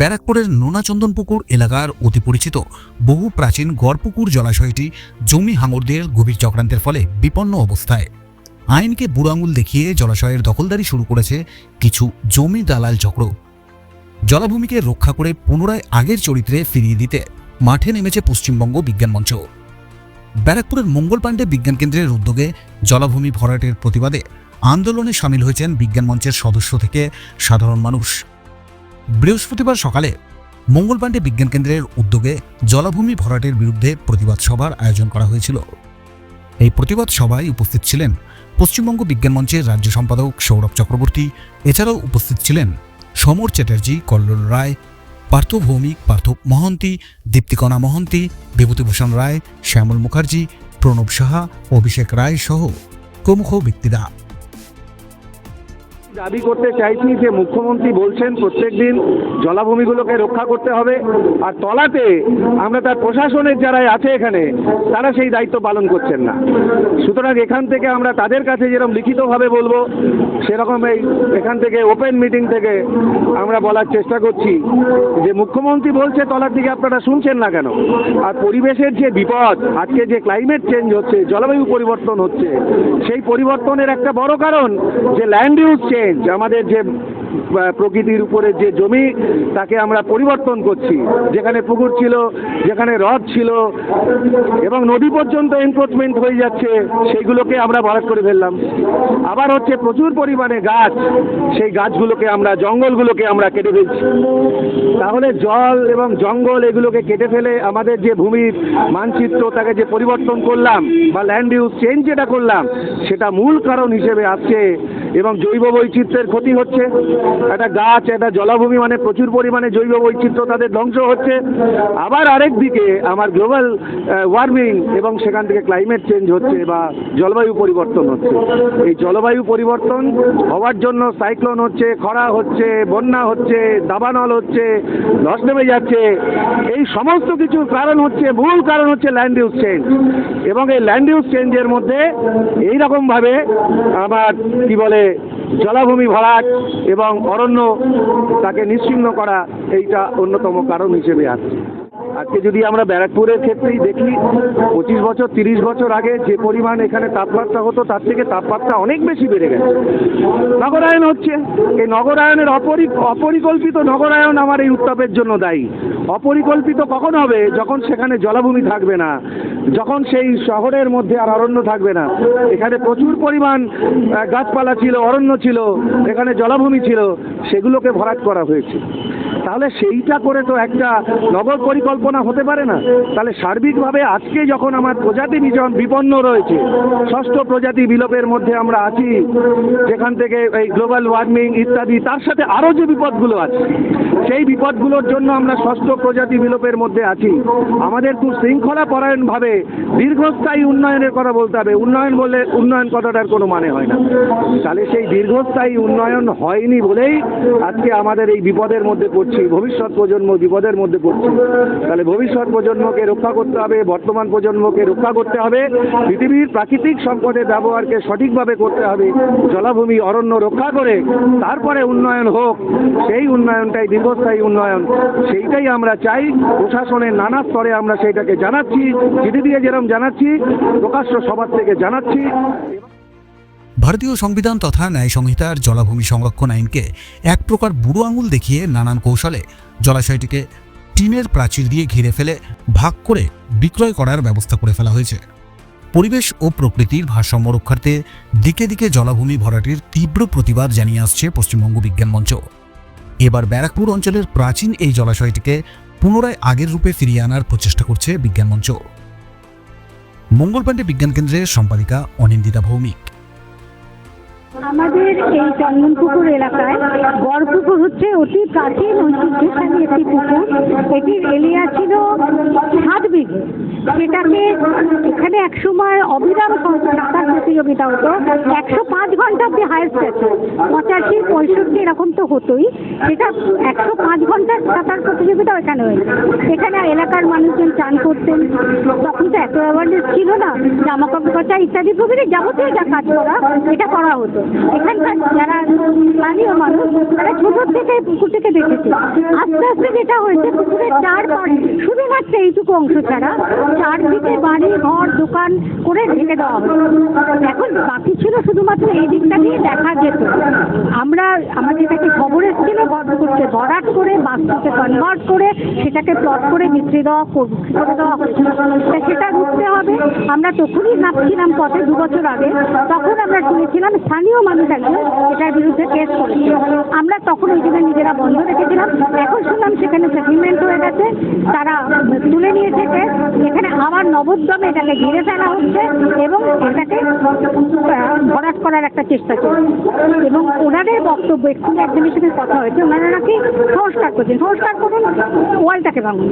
ব্যারাকপুরের নোনাচন্দন পুকুর এলাকার অতি পরিচিত বহু প্রাচীন গড়পুকুর জলাশয়টি জমি হাঙরদের গভীর চক্রান্তের ফলে বিপন্ন অবস্থায়। আইনকে বুড়ো আঙুল দেখিয়ে জলাশয়ের দখলদারি শুরু করেছে কিছু জমি দালাল চক্র। জলাভূমিকে রক্ষা করে পুনরায় আগের চরিত্রে ফিরিয়ে দিতে মাঠে নেমেছে পশ্চিমবঙ্গ বিজ্ঞান মঞ্চ। ব্যারাকপুরের মঙ্গল পাণ্ডে বিজ্ঞান কেন্দ্রের উদ্যোগে জলাভূমি ভরাটের প্রতিবাদে আন্দোলনে সামিল হয়েছেন বিজ্ঞান মঞ্চের সদস্য থেকে সাধারণ মানুষ। বৃহস্পতিবার সকালে মঙ্গল পাণ্ডে বিজ্ঞান কেন্দ্রের উদ্যোগে জলাভূমি ভরাটের বিরুদ্ধে প্রতিবাদ সভার আয়োজন করা হয়েছিল। এই প্রতিবাদ সভায় উপস্থিত ছিলেন পশ্চিমবঙ্গ বিজ্ঞান মঞ্চের রাজ্য সম্পাদক সৌরভ চক্রবর্তী, এছাড়াও উপস্থিত ছিলেন সমর চ্যাটার্জি, কল্লোল রায় পার্থ ভৌমিক পার্থ মহন্তি, দীপ্তিকণা মহন্তি, বিভূতিভূষণ রায়, শ্যামল মুখার্জি, প্রণব সাহা, অভিষেক রায় সহ প্রমুখ ব্যক্তিরা। দাবি করতে চাইছি যে মুখ্যমন্ত্রী বলছেন প্রত্যেকদিন জলাভূমিগুলোকে রক্ষা করতে হবে আর তলাতে আমরা তার প্রশাসনের যারা আছে এখানে, তারা সেই দায়িত্ব পালন করছেন না। সুতরাং এখান থেকে আমরা তাদের কাছে যেরকম লিখিতভাবে বলব, সেরকম এই এখান থেকে ওপেন মিটিং থেকে আমরা বলার চেষ্টা করছি যে মুখ্যমন্ত্রী বলছে তলার দিকে আপনারা শুনছেন না কেন? আর পরিবেশের যে বিপদ, আজকে যে ক্লাইমেট চেঞ্জ হচ্ছে, জলবায়ু পরিবর্তন হচ্ছে, সেই পরিবর্তনের একটা বড় কারণ যে ল্যান্ড ইউজ চেঞ্জ আমাদের যে প্রকৃতির উপরে যে জমি, তাকে আমরা পরিবর্তন করছি। যেখানে পুকুর ছিল, যেখানে হ্রদ ছিল, এবং নদী পর্যন্ত এনক্রোচমেন্ট হয়ে যাচ্ছে, সেইগুলোকে আমরা ভরাট করে ফেললাম। আবার হচ্ছে প্রচুর পরিমাণে গাছ, সেই গাছগুলোকে আমরা, জঙ্গলগুলোকে আমরা কেটে ফেলছি। তাহলে জল এবং জঙ্গল এগুলোকে কেটে ফেলে আমাদের যে ভূমির মানচিত্র, তাকে যে পরিবর্তন করলাম, বা ল্যান্ড ইউজ চেঞ্জ যেটা করলাম, সেটা মূল কারণ হিসেবে আসছে, এবং জৈব বৈচিত্র্যের ক্ষতি হচ্ছে। একটা গাছ, একটা জলাভূমি মানে প্রচুর পরিমাণে জৈব বৈচিত্র্য তাদের ধ্বংস হচ্ছে। আবার আরেক দিকে আমার গ্লোবাল ওয়ার্মিং এবং সেখান থেকে ক্লাইমেট চেঞ্জ হচ্ছে বা জলবায়ু পরিবর্তন হচ্ছে। এই জলবায়ু পরিবর্তন হওয়ার জন্য সাইক্লোন হচ্ছে, খরা হচ্ছে, বন্যা হচ্ছে, দাবানল হচ্ছে, ধস নেমে যাচ্ছে। এই সমস্ত কিছুর কারণ হচ্ছে, মূল কারণ হচ্ছে ল্যান্ড ইউজ চেঞ্জ এবং এই ল্যান্ড ইউজ চেঞ্জের মধ্যে এই রকমভাবে আমার কি বলে জলাভূমি ভরাট এবং অরণ্য তাকে নিশ্চিহ্ন করা এইটা অন্যতম কারণ হিসেবে আছে। আজকে যদি আমরা ব্যারাকপুরের ক্ষেত্রেই দেখি, পঁচিশ বছর, তিরিশ বছর আগে যে পরিমাণ এখানে তাপমাত্রা হতো, তার থেকে তাপমাত্রা অনেক বেশি বেড়ে গেছে। নগরায়ন হচ্ছে। এই নগরায়নের অপরি, অপরিকল্পিত নগরায়ন আমার এই উত্তাপের জন্য দায়ী। অপরিকল্পিত কখন হবে? যখন সেখানে জলাভূমি থাকবে না। যখন সেই শহরের মধ্যে আর অরণ্য থাকবে না, এখানে প্রচুর পরিমাণ গাছপালা ছিল, অরণ্য ছিল, এখানে জলাভূমি ছিল, সেগুলোকে ভরাট করা হয়েছে। তাহলে সেইটা করে তো একটা নগর পরিকল্পনা হতে পারে না। তাহলে সার্বিকভাবে আজকে যখন আমার প্রজাতি বিজন বিপন্ন রয়েছে, ষষ্ঠ প্রজাতি বিলোপের মধ্যে আমরা আছি, যেখান থেকে এই গ্লোবাল ওয়ার্মিং ইত্যাদি, তার সাথে আরও যে বিপদগুলো আছে, সেই বিপদগুলোর জন্য আমরা ষষ্ঠ প্রজাতি বিলোপের মধ্যে আছি। আমাদের খুব শৃঙ্খলা পরায়ণভাবে দীর্ঘস্থায়ী উন্নয়নের কথা বলতে হবে। উন্নয়ন বলে উন্নয়ন কথাটার কোনো মানে হয় না। তাহলে সেই দীর্ঘস্থায়ী উন্নয়ন হয়নি বলেই আজকে আমাদের এই বিপদের মধ্যে পড়ছি। ভবিষ্যৎ প্রজন্ম বিপদের মধ্যে পড়ছি। তাহলে ভবিষ্যৎ প্রজন্মকে রক্ষা করতে হবে, বর্তমান প্রজন্মকে রক্ষা করতে হবে, পৃথিবীর প্রাকৃতিক সম্পদের ব্যবহারকে সঠিকভাবে করতে হবে, জলাভূমি, অরণ্য রক্ষা করে তারপরে উন্নয়ন হোক, সেই উন্নয়নটাই দীর্ঘস্থায়ী উন্নয়ন, সেইটাই আমরা চাই। প্রশাসনের নানা স্তরে আমরা সেইটাকে জানাচ্ছি, চিঠি দিয়ে যেরকম জানাচ্ছি, প্রকাশ্য সবার থেকে জানাচ্ছি। ভারতীয় সংবিধান তথা ন্যায় সংহিতার জলাভূমি সংরক্ষণ আইনকে এক প্রকার বুড়ো আঙুল দেখিয়ে নানান কৌশলে জলাশয়টিকে টিনের প্রাচীর দিয়ে ঘিরে ফেলে, ভাগ করে বিক্রয় করার ব্যবস্থা করে ফেলা হয়েছে। পরিবেশ ও প্রকৃতির ভারসাম্য রক্ষার্থে দিকে দিকে জলাভূমি ভরাটির তীব্র প্রতিবাদ জানিয়ে আসছে পশ্চিমবঙ্গ বিজ্ঞান মঞ্চ। এবার ব্যারাকপুর অঞ্চলের প্রাচীন এই জলাশয়টিকে পুনরায় আগের রূপে ফিরিয়ে আনার প্রচেষ্টা করছে বিজ্ঞান মঞ্চ। মঙ্গল পাণ্ডে বিজ্ঞান কেন্দ্রের সম্পাদিকা অনিন্দিতা ভৌমিক। আমাদের এই চন্দনপুকুর এলাকায় গড়পুকুর হচ্ছে অতি প্রাচীন ঐতিহ্যশালী একটি পুকুর। এটির এলিয়া ছিল সাত বিঘে। সেটাকে এখানে একসময় অবিরাম সাঁতার প্রতিযোগিতা হতো। একশো পাঁচ ঘণ্টা অব্দি হায়েস্ট আছে পঁচাশি, পঁয়ষট্টি এরকম তো হতোই। সেটা একশো পাঁচ ঘণ্টার সাঁতার প্রতিযোগিতা এখানে হয়েছে। এখানে এলাকার মানুষজন চান করতেন। এত অ্যাওয়ারনেস ছিল না জামা কাপড় কাচা ইত্যাদি প্রভৃতি যাবতীয় যা কাজ করা, এটা করা হতো। এখানকার যারা স্থানীয় মানুষ, তারা ছোট থেকে পুকুর থেকে দেখেছে আস্তে আস্তে যেটা হয়েছে, পুকুরের চারপাশ শুধুমাত্র এইটুকু অংশ ছাড়া চারদিকে বাড়ি, ঘর, দোকান করে ঢেকে দেওয়া হয়েছে। এখন বাকি ছিল শুধুমাত্র এই দিকটা দিয়ে দেখা যেত। আমরা, আমাদের কাছে খবর এসেছিল গর্ভপুরকে ভরাট করে বাস্তুকে কনভার্ট করে সেটাকে প্লট করে বিক্রি দেওয়া কর- দেওয়া সেটা রুখতে হবে। আমরা তখনই ভাবছিলাম পথে দু বছর আগে। তখন আমরা শুনেছিলাম স্থানীয় মানুষ একজন এটার বিরুদ্ধে কেস করেছিল। আমরা তখন ওই জন্য নিজেরা বন্ধ রেখেছিলাম। এখন শুনলাম সেখানে সেটেলমেন্ট হয়ে গেছে। তারা তুলে নিয়েছে কেস এখানে আবার নবোদ্যমে এটাকে ঘিরে ফেলা হচ্ছে এবং এটাকে ভরাট করার একটা চেষ্টা চলছে। এবং ওনাদের বক্তব্য এক্ষুনি একজনের সাথে কথা হয়েছে, ওনারা নাকি সংস্কার করছেন। সংস্কার করুন, ওয়ালটাকে ভাঙুন।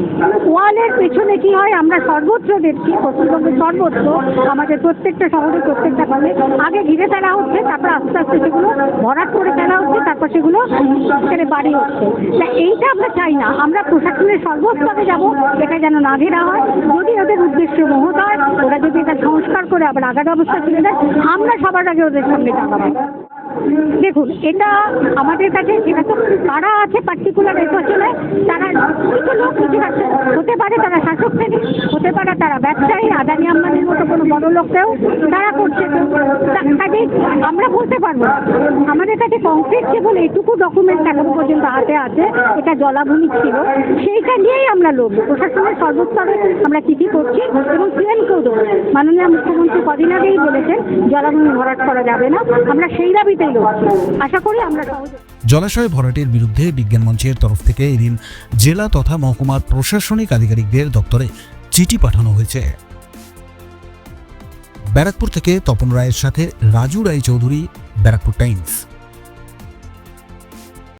ওয়ালের পেছনে কি হয়, আমরা সর্বত্র দেখছি, পশ্চিমবঙ্গের সর্বত্র, আমাদের প্রত্যেকটা শহরে, প্রত্যেকটা গ্রামে আগে ঘিরে ফেলা হচ্ছে, তারপর আস্তে আস্তে সেগুলো ভরাট করে ফেলা হচ্ছে, তারপর সেগুলো সেখানে বাড়ি হচ্ছে। তা এইটা আমরা চাই না, আমরা প্রশাসনের সর্বস্তরে যাব, এটা যেন না ঘেরা হয়। যদি ওদের উদ্দেশ্য মহৎ হয় ওরা যদি এটা সংস্কার করে আবার আগার অবস্থা তুলে দেয়, আমরা সবার আগে ওদের সঙ্গে দাঁড়াবো দেখুন, এটা আমাদের কাছে এটা তো কারা আছে পার্টিকুলার নির্বাচনে তারা কিছু লোক হতে পারে তারা শাসক থেকে হতে পারে তারা ব্যবসায়ী, আদানি আম্বানির মতো কোনো বড় লোককেও তারা করছে। কাজেই আমরা বলতে পারব আমাদের কাছে কংক্রিট কেবল এইটুকু ডকুমেন্ট এখন পর্যন্ত হাতে আছে, এটা জলাভূমি ছিল। সেইটা নিয়েই আমরা লড়বো। প্রশাসনের সর্বস্তরে আমরা কি করছি এবং কেউ দেবো মাননীয় মুখ্যমন্ত্রী কদিন আগেই বলেছেন, জলাভূমি ভরাট করা যাবে না। আমরা সেই জলাশয় ভরাটের বিরুদ্ধে বিজ্ঞান মঞ্চের তরফ থেকে এদিন জেলা তথা মহকুমার প্রশাসনিক আধিকারিকদের দপ্তরে চিঠি পাঠানো হয়েছে। ব্যারাকপুর থেকে তপন রায়ের সাথে রাজু রায় চৌধুরী ব্যারাকপুর টাইমস।